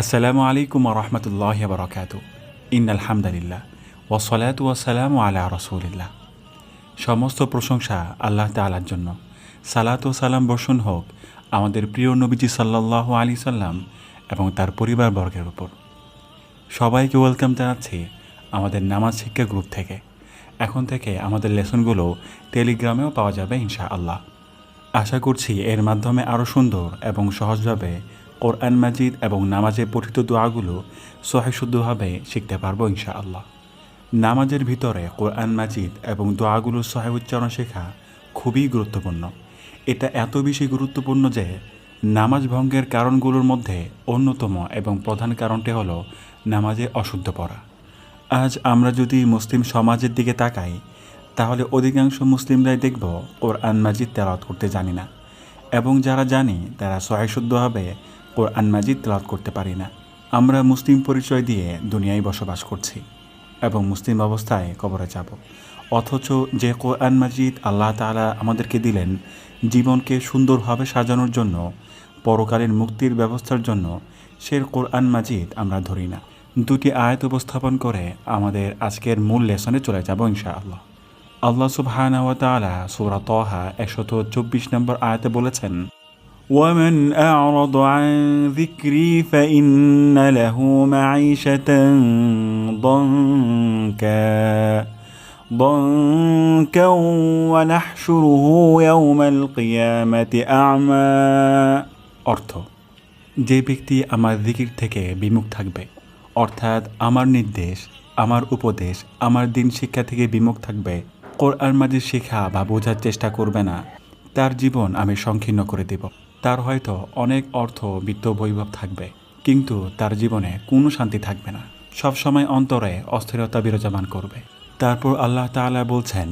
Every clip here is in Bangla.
আসসালামু আলাইকুম রহমতুল্লাহ বরকাত ইন আলহামদুলিল্লাহ ওসলাত ওয়াসালাম আলা রসুলিল্লাহ। সমস্ত প্রশংসা আল্লাহ তালার জন্য। সালাত ও সালাম বর্ষণ হোক আমাদের প্রিয় নবীজি সাল্লাহ আলী সাল্লাম এবং তার পরিবারবর্গের উপর। সবাইকে ওয়েলকাম জানাচ্ছি আমাদের নামাজ শিক্ষা গ্রুপ থেকে। এখন থেকে আমাদের লেসনগুলো টেলিগ্রামেও পাওয়া যাবে ইনশা আল্লাহ আশা করছি এর মাধ্যমে আরও সুন্দর এবং সহজভাবে কোরআন মাজিদ এবং নামাজে পঠিত দোয়াগুলো সহায়শুদ্ধভাবে শিখতে পারব ইনশা আল্লাহ নামাজের ভিতরে কোরআন মাজিদ এবং দোয়াগুলো সহায় উচ্চারণ শেখা খুবই গুরুত্বপূর্ণ। এটা এত বেশি গুরুত্বপূর্ণ যে নামাজ ভঙ্গের কারণগুলোর মধ্যে অন্যতম এবং প্রধান কারণটি হল নামাজে অশুদ্ধ পড়া। আজ আমরা যদি মুসলিম সমাজের দিকে তাকাই, তাহলে অধিকাংশ মুসলিমরাই দেখব কোরআন মাজিদ তেলাওয়াত করতে জানি না। এবং যারা জানি, তারা সহায়শুদ্ধভাবে কোরআন মাজিদ তেলাওয়াত করতে পারি না। আমরা মুসলিম পরিচয় দিয়ে দুনিয়ায় বসবাস করছি এবং মুসলিম অবস্থায় কবরে যাব। অথচ যে কোরআন মাজিদ আল্লাহ তাআলা আমাদেরকে দিলেন, জীবনকে সুন্দরভাবে সাজানোর জন্য পরকালীন মুক্তির ব্যবস্থার জন্য সে কোরআন মাজিদ আমরা ধরি না। দুটি আয়াত উপস্থাপন করে আমাদের আজকের মূল লেসনে চলে যাব ইনশাআল্লাহ। আল্লাহ সুবহানা ওয়া তাআলা সূরা তাহা একশত চব্বিশ নম্বর আয়াতে বলেছেন ومن أعرض عن ذكري فإن له معيشة ضنكا ضنكا ونحشره يوم القيامة أعمى অর্থ যে ব্যক্তি আমার দিকির থেকে বিমুখ থাকবে অর্থাৎ আমার নির্দেশ আমার উপদেশ আমার দিন শিক্ষা থেকে বিমুখ থাকবে কোরআন মাজিদ শেখা বা বোঝার চেষ্টা করবে না তার জীবন আমি সংকীর্ণ করে দেব তার হয়তো অনেক অর্থ বিত্ত বৈভব থাকবে, কিন্তু তার জীবনে কোনো শান্তি থাকবে না। সবসময় অন্তরে অস্থিরতা বিরাজমান করবে। তারপর আল্লাহ তাআলা বলছেন,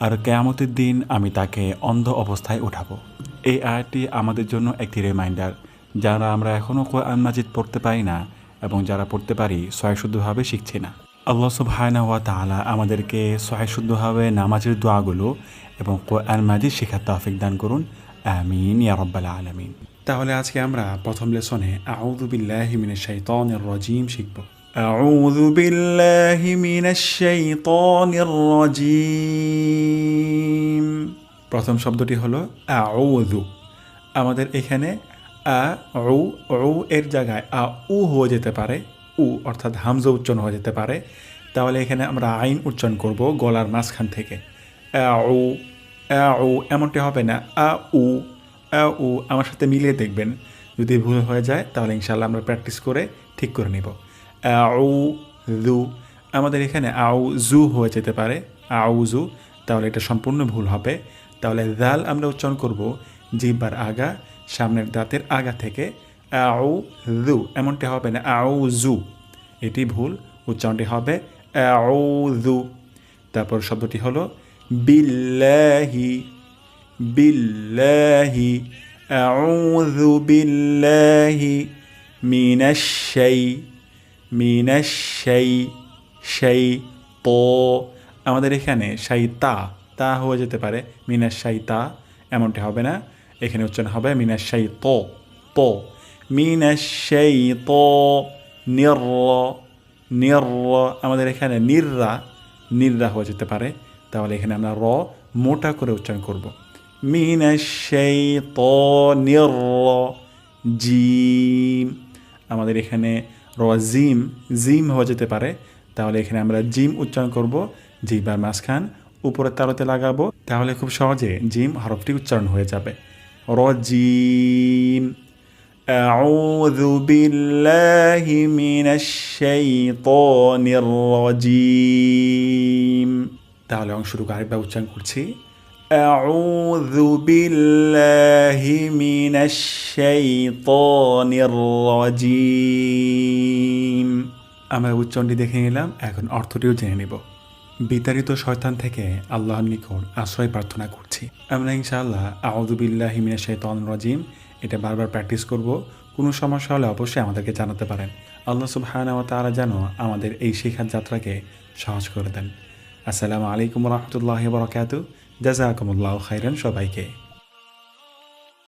আর কেয়ামতের দিন আমি তাকে অন্ধ অবস্থায় উঠাবো। এই আয়াতটি আমাদের জন্য একটি রিমাইন্ডার যারা আমরা এখনও কোরআন মাজিদ পড়তে পারি না এবং যারা পড়তে পারি সহায়শুদ্ধভাবে শিখছি না। আল্লাহ সুবহানা ওয়া তাআলা আমাদেরকে সহায়শুদ্ধভাবে নামাজের দোয়াগুলো এবং কোরআন মাজিদ শেখার তৌফিক দান করুন। আমিন, ইয়া রাব্বাল আলামিন। তাহলে আজকে আমরা প্রথম লেসনে আউযু বিল্লাহি মিনাশ শাইতানির রাজিম শিখব। আউযু বিল্লাহি মিনাশ শাইতানির রাজিম। প্রথম শব্দটি হলো আউযু। আমাদের এখানে আ, উ উ এর জায়গায় আ, উ হয়ে যেতে পারে, উ অর্থাৎ হামজা উচ্চারণ হয়ে যেতে পারে। তাহলে এখানে আমরা আইন উচ্চারণ করব গলার মাঝখান থেকে। আ আ এমনটি হবে না। আ উ আ উ আমার সাথে মিলিয়ে দেখবেন। যদি ভুল হয়ে যায়, তাহলে ইনশাল্লাহ আমরা প্র্যাকটিস করে ঠিক করে নিব। আউ জু, আমাদের এখানে আউ জু হয়ে যেতে পারে। আউ জু, তাহলে এটা সম্পূর্ণ ভুল হবে। তাহলে জাল আমরা উচ্চারণ করব জিব্বার আগা, সামনের দাঁতের আগা থেকে। আউ জু, এমনটি হবে না। আউ জু, এটি ভুল। উচ্চারণটি হবে আউ জু। তারপর শব্দটি হলো বিল্লাহি বিল্লাহি আউযু বিল্লাহি মিনাশ শাই মিনাশ শাই শাই তো আমাদের এখানে শাইতা, তা হয়ে যেতে পারে। মিনাশ শাইতা এমনটি হবে না। এখানে উচ্চারণ হবে মিনাশ শাই তো। তো মিনাশ শাই তো নির নির আমাদের এখানে নির্রা নির্রা হয়ে যেতে পারে। তাহলে এখানে আমরা র মোটা করে উচ্চারণ করব মিনাশাইতনির জিম আমাদের এখানে র জিম জিম হয়ে যেতে পারে তাহলে এখানে আমরা জিম উচ্চারণ করব জিবার মাঝখান উপরে তারতে লাগাবো তাহলে খুব সহজে জিম হরফটি উচ্চারণ হয়ে যাবে র জিম أعوذ بالله من الشيطان الرجيم তাহলে অংশটুকু আরেকবার উচ্চারণ করছি أعوذ بالله من الشيطان الرجيم আমরা উচ্চারণটি দেখে নিলাম এখন অর্থটিও জেনে নেব বিতাড়িত শয়তান থেকে আল্লাহর নিকট আশ্রয় প্রার্থনা করছি আমরা ইনশাআল্লাহ আউদুবিল্লাহ হিমিনা শৈতন রাজিম এটা বারবার প্র্যাকটিস করব কোনো সমস্যা হলে অবশ্যই আমাদেরকে জানাতে পারেন আল্লাহ সুবহানা ওয়া তাআলা যেন আমাদের এই শেখার যাত্রাকে সহজ করে দেন আসসালামু আলাইকুম রহমতুল্লাহ বরকাত জাজাকুমুল্লাহ খাইরান সবাইকে